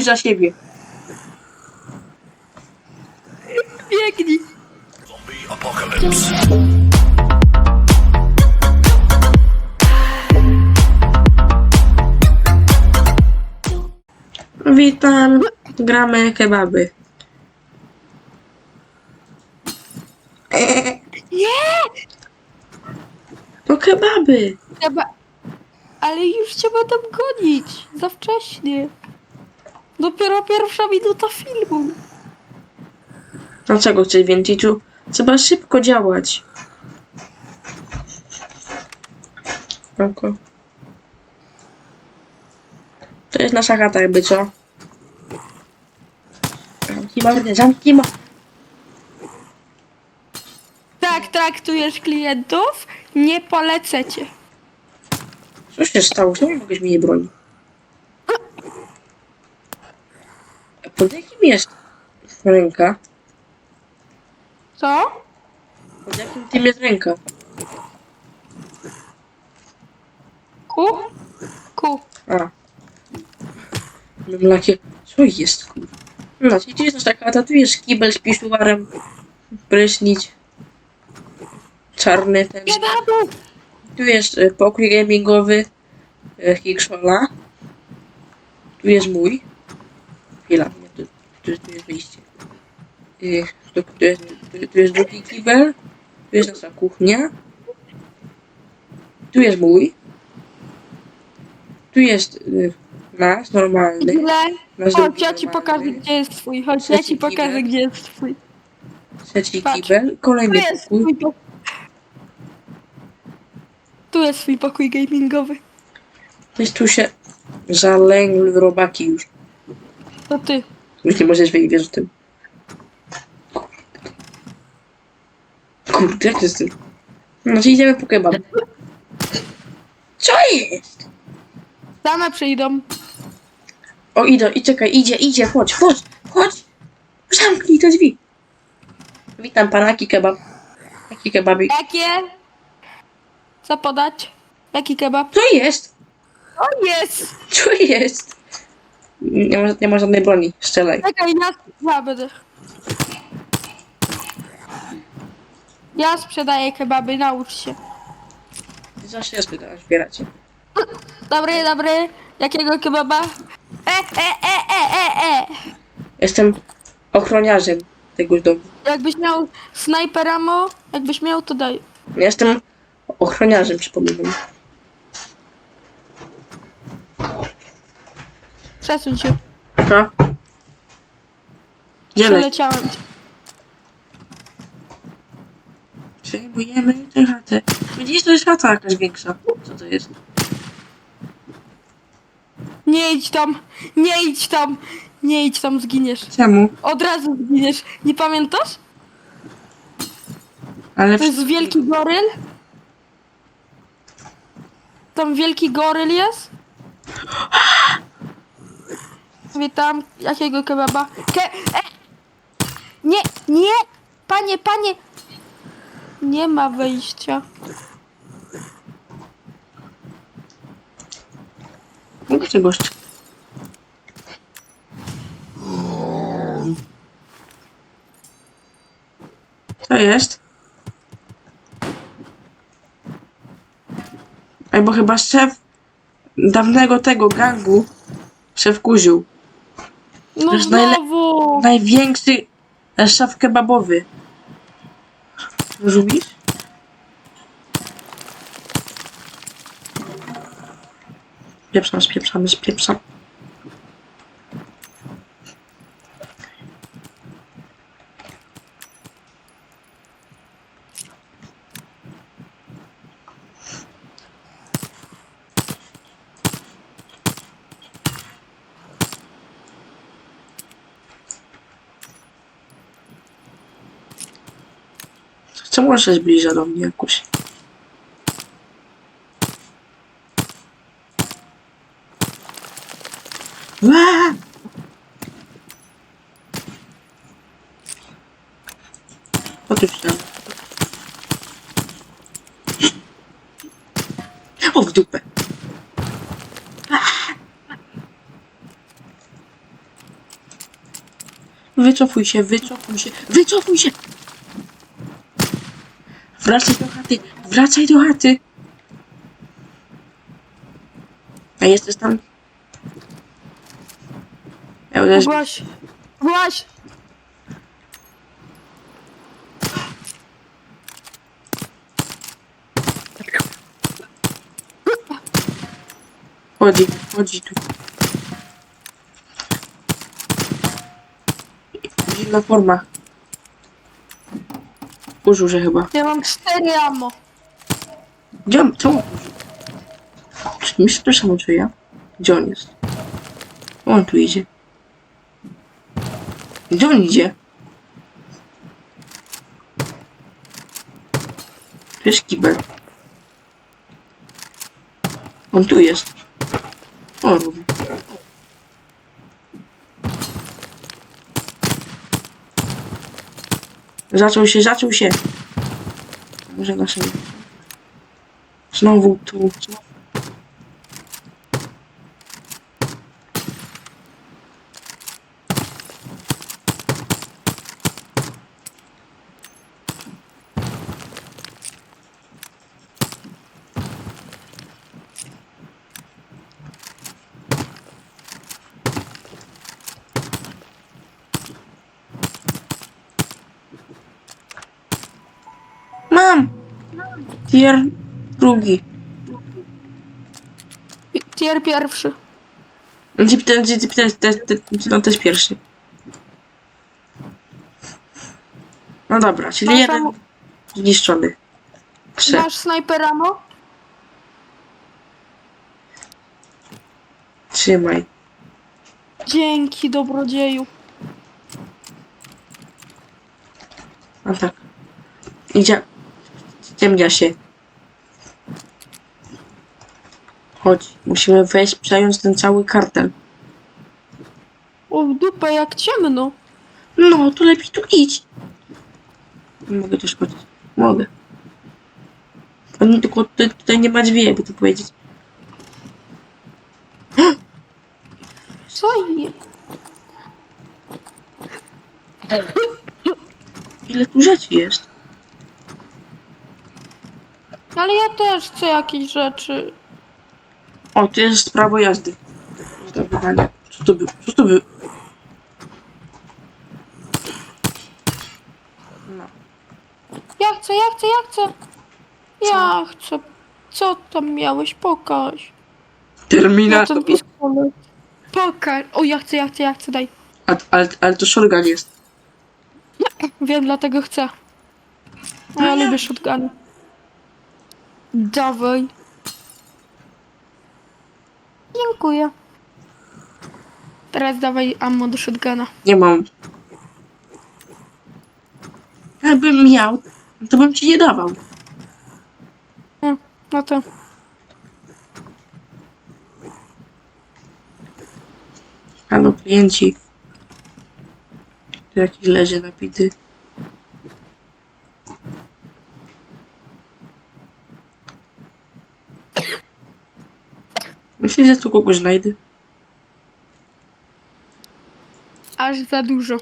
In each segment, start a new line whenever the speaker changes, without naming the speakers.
Za siebie.
Biegnij.
Zombie apocalypse.
Witam. Gramy kebaby.
Nie!
No kebaby.
Trzeba... Ale już cię będę gonić. Za wcześnie. Dopiero pierwsza minuta filmu.
Dlaczego chcesz więcej? Tu trzeba szybko działać. Oko. To jest nasza chata jakby co? Zamknij mordę, mordę.
Tak traktujesz klientów? Nie polecę cię.
Co się stało? Czemu mogłeś mi nie broni? A pod jakim jest ręka?
Co?
Pod jakim tym jest ręka?
Ku? Ku.
A. Takie... Co jest? No, gdzie jest nasza chata? Tu jest kibel z pisuarem. Prysznic. Czarny ten.
Kebabu!
Tu jest e, pokój gamingowy Hickshola. Tu jest mój. Chwila, nie, tu, jest wyjście. E, Tu, tu, jest, tu, tu jest drugi kibel. Tu jest nasza kuchnia. Tu jest mój. Tu jest e, nasz normalny. Nasz
Chodź, ja ci
normalny.
pokażę, gdzie jest twój. Chodź, ja
Trzeci
ci pokażę,
kibel.
gdzie jest twój.
Trzeci
Patrz.
kibel.
Tu
Kolejny
jest
pokój.
twój pokój. Tu jest twój pokój gamingowy.
Jest tu się zalęgły robaki już.
To ty.
Już nie możesz wyjść z tym. Kurde, jak to jest tym? No to idziemy po kebab. Co jest?
Same przyjdą.
O, idą, i czekaj, idzie, idzie, chodź, chodź, chodź. Zamknij te drzwi. Witam pana, jaki kebab? Jaki kebabik?
Jakie? Co podać? Jaki kebab?
Co jest?
O jest!
Co jest? Nie ma, nie ma żadnej broni, strzelaj.
Czekaj, ja, ja będę. Ja sprzedaję kebaby, naucz się.
Zawsze jest pytać, zbierać.
Dobry, dobry. Jakiego kebaba? E, e, e, e, e, e.
Jestem ochroniarzem tego domu.
Jakbyś miał snajper ammo, jakbyś miał, to daj.
Jestem ochroniarzem, przypominam.
Przesuń się.
Aha. Gdzie leci?
Przeleciałem.
Przejmujemy tę chatę. Widzisz, to jest chata jakaś większa. Co to jest?
Nie idź tam, nie idź tam, nie idź tam, zginiesz.
Czemu?
Od razu zginiesz. Nie pamiętasz?
Ale
To jest wielki goryl. Tam wielki goryl jest. Witam. Jakiego kebaba? Ke e! Nie, nie! Panie, panie! Nie ma wejścia.
Gdzie gość? Co jest? Albo chyba szef dawnego tego gangu się wkurzył.
No
jest najle-
znowu!
Największy szaf kebabowy. Rozumiesz? Spieprzam, spieprzamy, spieprzam. Czemu się zbliża do mnie jakoś? Ła! O ty się. O w dupę. Wycofuj się, wycofuj się, wycofuj się! Wracaj do chaty, wracaj do chaty! A jesteś tam? Ja uderz...
Właś. Właś.
Chodzi, chodzi tu. Zimna forma. Że chyba.
Ja mam cztery ammo.
Gdzie on? Co on użył? Czy mi się to samo czuje? Gdzie on jest? On tu idzie. Gdzie on idzie? Tu jest kibel. On tu jest. On robi? Zaczął się, zaczął się. Może na sobie. Znowu tu. Mam! Tier drugi.
Tier pierwszy.
Ty, ty, ty, no to jest pierwszy. No dobra, czyli
Masz
jeden
ammo?
zniszczony. Trzech.
Masz snajper ammo?
Trzymaj.
Dzięki, dobrodzieju.
A tak. Idzie. Ciemnia się. Chodź, musimy wejść, przejąć ten cały kartel.
O, w dupę, jak ciemno.
No, to lepiej tu idź. Mogę też chodzić. Mogę. Oni tylko tutaj, tutaj nie ma drzwi, jakby to powiedzieć.
Co je?
Ile tu rzeczy jest?
Ale ja też chcę jakieś rzeczy.
O, tu jest prawo jazdy. Zdobywanie. Co to było? Co to było? No.
Ja chcę, ja chcę, ja chcę. Ja chcę. Co tam miałeś? Pokaż. Ja
Terminator.
ten pistolet. Pokaż. O, ja chcę, ja chcę, ja chcę, daj.
A, ale, ale to shotgun jest.
Wiem, dlatego chcę. A ja lubię shotguny. Dawaj. Dziękuję. Teraz dawaj ammo do shotguna.
Nie mam. Jakbym miał, to bym ci nie dawał.
No, no to.
Halo, klienci. Tu jakiś leży napity. Myślisz, że tu kogoś znajdę?
Aż za dużo.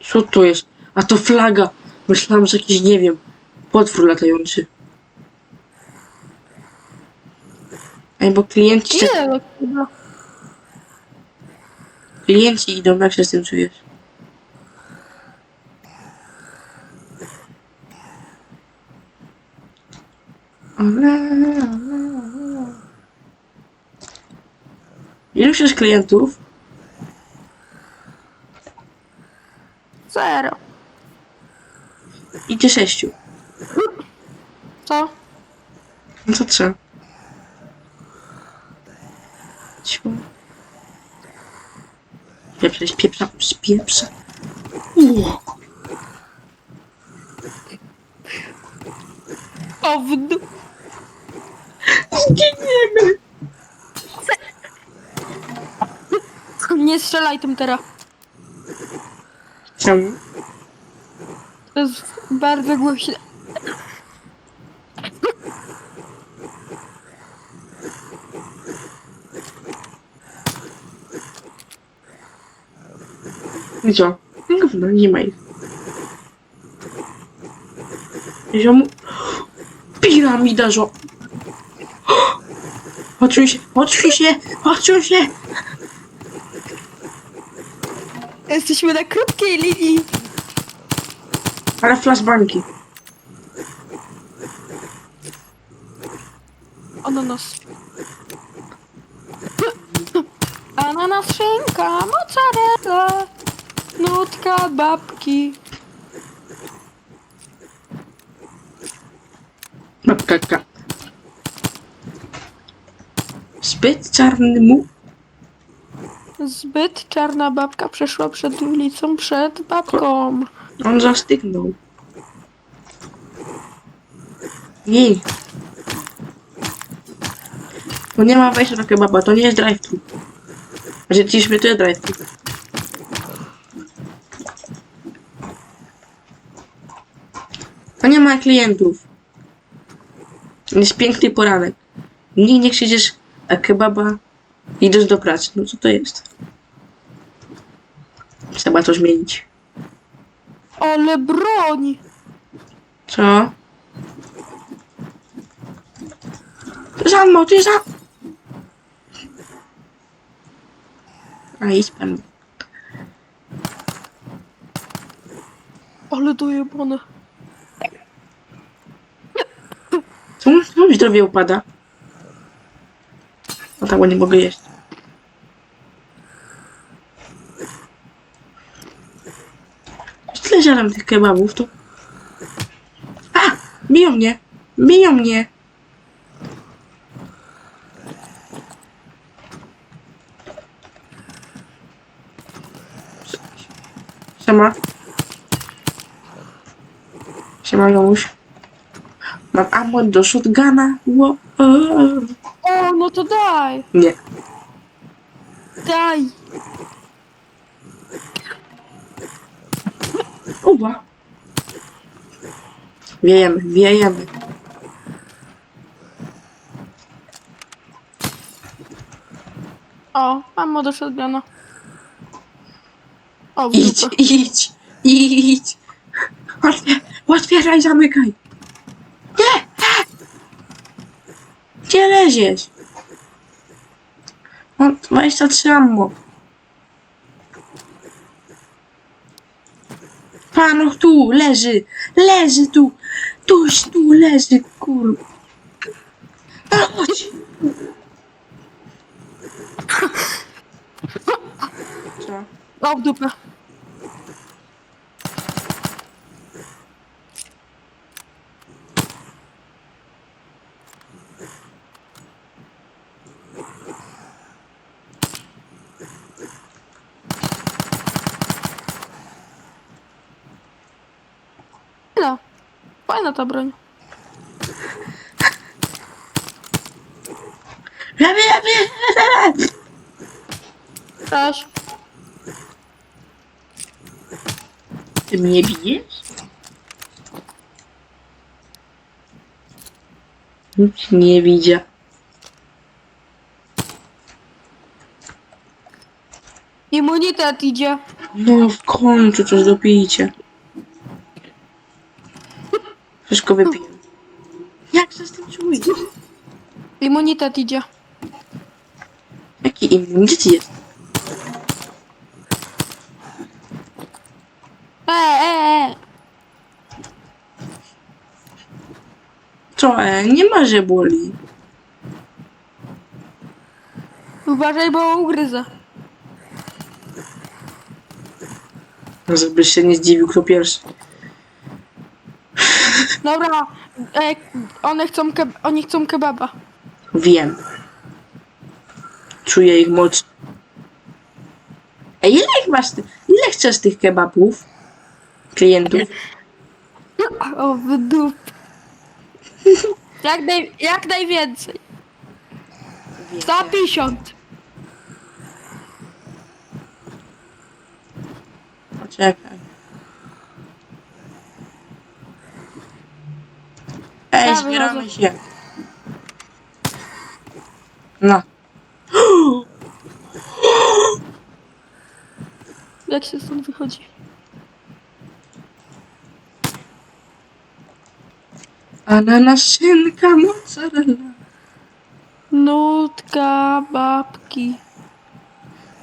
Co to jest? A to flaga! Myślałam, że jakiś, nie wiem, potwór latający. Ej, bo klienci,
Ile no?
Klienci idą, jak się z tym czujesz? Ilu jest klientów?
Zero.
Idzie sześciu.
Co?
No to co? Pieprza, pieprza, pieprza. Uuu.
O, w du...
Zginiemy.
Nie strzelaj tym teraz.
Czemu?
To jest bardzo głośne.
Co? Gówno, nie ma ich. Ziomu... Piramida, żo... Odczuj się, odczuj się, odczuj się!
Jesteśmy na krótkiej linii.
Ale flashbanki.
Ananas. Ananas, szynka, mozzarella, nutka, babki.
Babka. Zbyt czarny mu...
Zbyt czarna babka przeszła przed ulicą przed babką.
On zastygnął. Nie. To nie ma wejścia do kebaba, to nie jest drive-thru. Znaczy, ciśmy to jest drive-thru. To nie ma klientów. Jest piękny poranek. Nie, nie siedzisz, a kebaba idziesz do pracy. No co to jest? Trzeba to zmienić.
Ale broń!
Co? To jest ammo. A idź pan.
Ale dojebane.
Czemu czemu mi zdrowie upada? No tak, bo nie mogę jeść. Tyle żalam tych kebabów, to... A! Biją mnie! Biją mnie! Siema. Siema, Jomuś. Mam ammo do shotguna. Wo- o,
no to daj!
Nie.
Daj!
Uwa. Wiejemy, wiejemy.
O, mam do shotguna. O, w
Idź,
dupę.
idź, idź. Otwier otwieraj, zamykaj. Nie! nie. Gdzie leziesz? Mam 23 ammo. Panu tu leży, leży tu, tuś tu leży, kur... No chodź. Co?
O. No, fajna ta broń. Cześć.
Ty mnie bijesz? Nikt nie widział.
Immunitet idzie.
No w końcu coś dopijcie. Wszystko wypiję. Jak się z tym czujesz?
Immunitet idzie.
Jaki immunitet jest?
E, e, e.
Co, e, nie ma, że boli.
Uważaj, bo ugryzę.
Żebyś się nie zdziwił, kto pierwszy.
Dobra, e, one chcą, ke- oni chcą kebaba.
Wiem. Czuję ich moc. Ej, ile ich masz? ty- Ile chcesz tych kebabów? Klientów?
O, w dup. Jak, naj, jak najwięcej. 150.
Poczekaj. Ej, zbieramy się. No.
Jak się stąd wychodzi?
Ananaszynka, mozzarella.
Nutka, babki.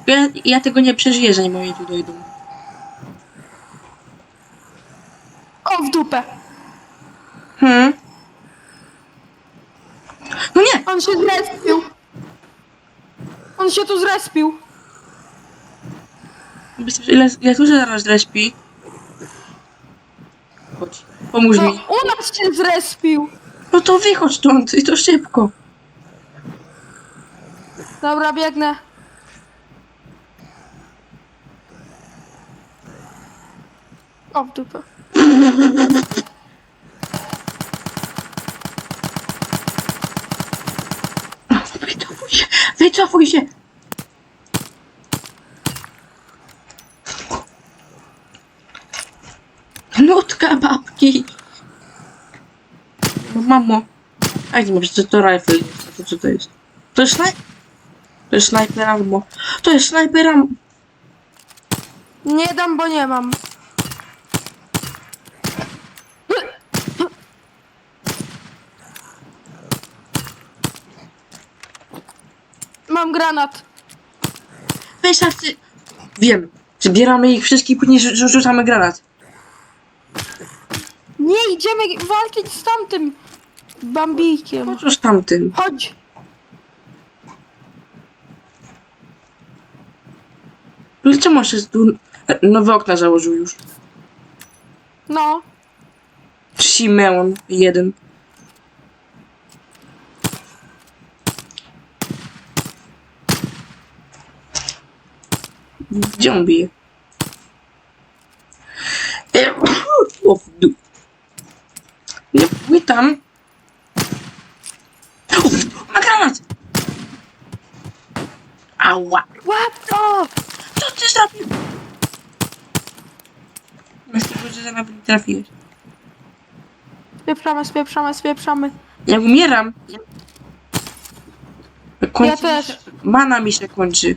Ja, ja tego nie przeżyję, zanim oni tu dojdą.
O, w dupę.
Hmm? No nie!
On się zrespił. On się tu zrespił.
Myślę, że Ile, się zaraz respi? Chodź, pomóż
No,
mi.
u nas się zrespił.
No to wychodź stąd i to szybko.
Dobra, biegnę. O, w dupę.
Wycofuj się, wycofuj się. Nutka babki. No, mamo. A nie może to, to rifle jest. To co to jest? To jest snajper. To jest snajper ammo. To jest snajper.
Nie dam, bo nie mam. Mam granat.
Weź akcy... Wiem. Zbieramy ich wszystkich, później rzu- rzucamy granat.
Nie, idziemy walczyć z tamtym
co z tamtym?
Chodź.
Dlaczego się tu... Nowe okna założył już.
No.
Simeon jeden. Gdzie on bije? O. Nie pójdź tam. O, ma granat! Ała!
Łap to!
Co ty zrobił? Myślę, że nawet nie trafiłeś.
Spieprzamy, spieprzamy, spieprzamy.
Ja umieram. Kończy
Ja
mi
też.
Się, mana mi się kończy.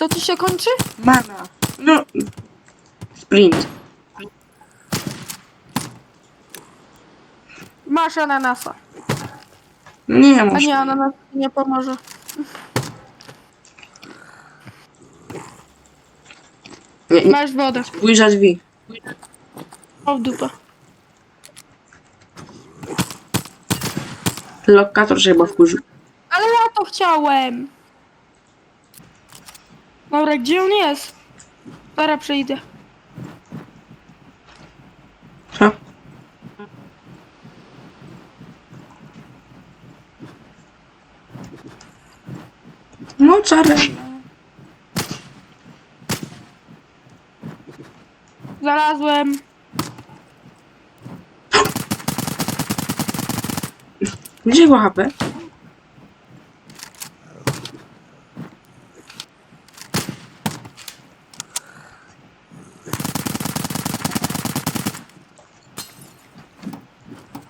Co ci się kończy?
Mana. No. Sprint.
Masz ananasa.
Nie
A
muszę.
nie, ananas nie pomoże.
Nie, nie.
Masz wodę.
Spójrz za drzwi.
O, w dupę.
Lokator się chyba wkurzył.
Ale ja to chciałem. Dobra, gdzie on jest? Zaraz przyjdę.
Co? No, czarny.
Znalazłem.
Gdzie go HP?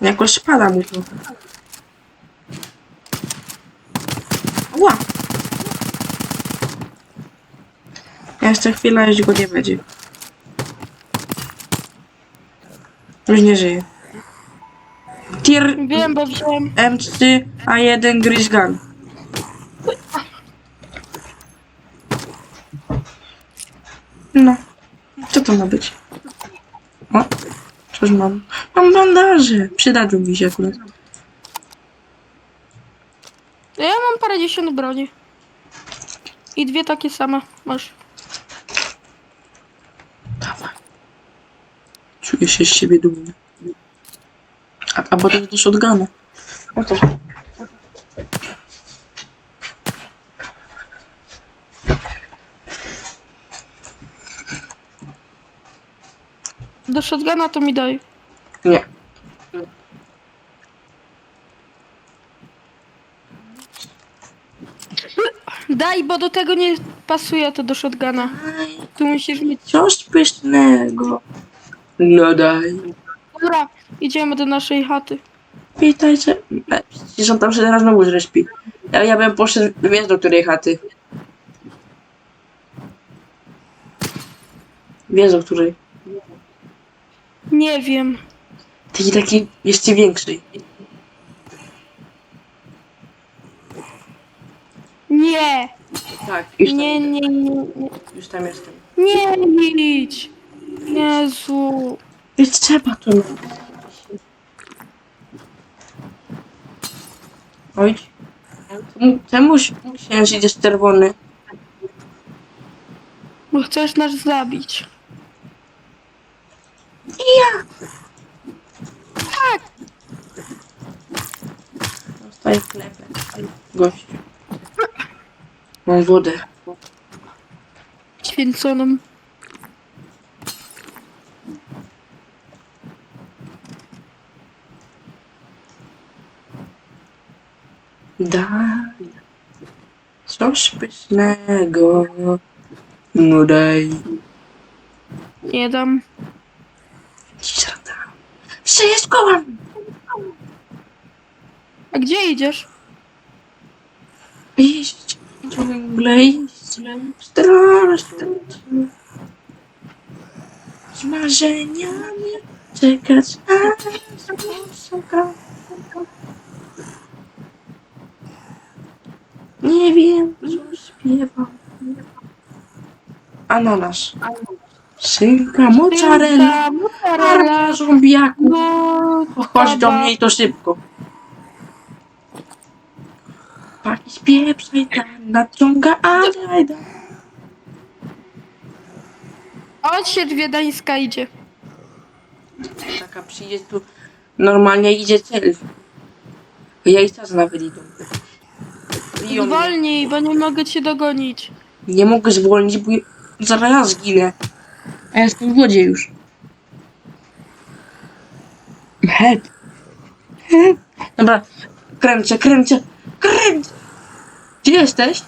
Jakoś spada mu to. Ła! Jeszcze chwila, jeśli go nie będzie. Już nie żyje. Tier
Wiem, bo wziąłem.
M3 A1 Gris Gun. No. Co to ma być? O, coś mam. Mam bandaże. Przydadzą mi się akurat.
Ja mam parę dziesiąt broni. I dwie takie same. Masz.
Dawaj. Czuję się z siebie dumny. A, a potem do shotguna. No to...
Do shotguna to mi daj.
Nie.
Daj, bo do tego nie pasuje to do shotguna. Tu musisz mieć...
Coś pysznego. No daj.
Dobra, idziemy do naszej chaty.
Witajcie. Przecież on tam się teraz znowu zreśpi. Ja, ja bym poszedł, wiesz do której chaty. Wiesz do której.
Nie wiem.
Taki taki jeszcze większej.
Nie!
Tak, już tam,
Nie, nie, nie, nie.
Już tam jestem.
Nie idź! Jezu.
Więc trzeba to no. Oj. Czemu- Czemuś księżyc jest czerwony?
Bo chcesz nas zabić.
Ja!
Tak!
Dostaję chlebę. Gość. Mam wodę.
Święconą.
Daj. Coś pysznego. No daj.
Nie dam.
Cisada. Wszystko mam.
A gdzie idziesz?
Iść. Ciągle iść. Strasznie. Z marzeniami czekać aż poszukam. Nie wiem, co śpiewam. Ananas. Szynka, mozzarella.
Mozzarella.
Zombiaków.
No,
Chodź do mnie i to szybko. Pani spieprzaj tam, nadciąga Adajda.
Chodź się Wiedeńska idzie.
Taka przyjdzie tu, normalnie idzie cel. Ja i czas nawet idą. Biją mnie.
Zwolnij, bo nie mogę cię dogonić.
Nie mogę zwolnić, bo zaraz zginę. A ja jestem w wodzie już. Help. Help. Dobra, kręcę, kręcę, kręcę. Gdzie jesteś?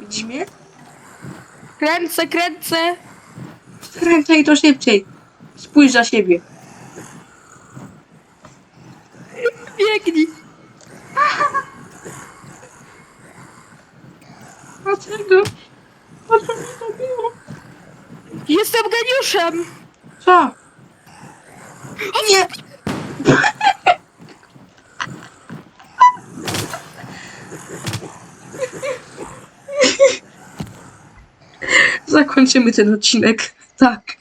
Widzisz mnie?
Kręcę, kręcę.
Kręcę i to szybciej. Spójrz za siebie.
Biegnij.
Dlaczego? Po co mi to było?
Jestem geniuszem.
Co? Nie! Zakończymy ten odcinek. Tak.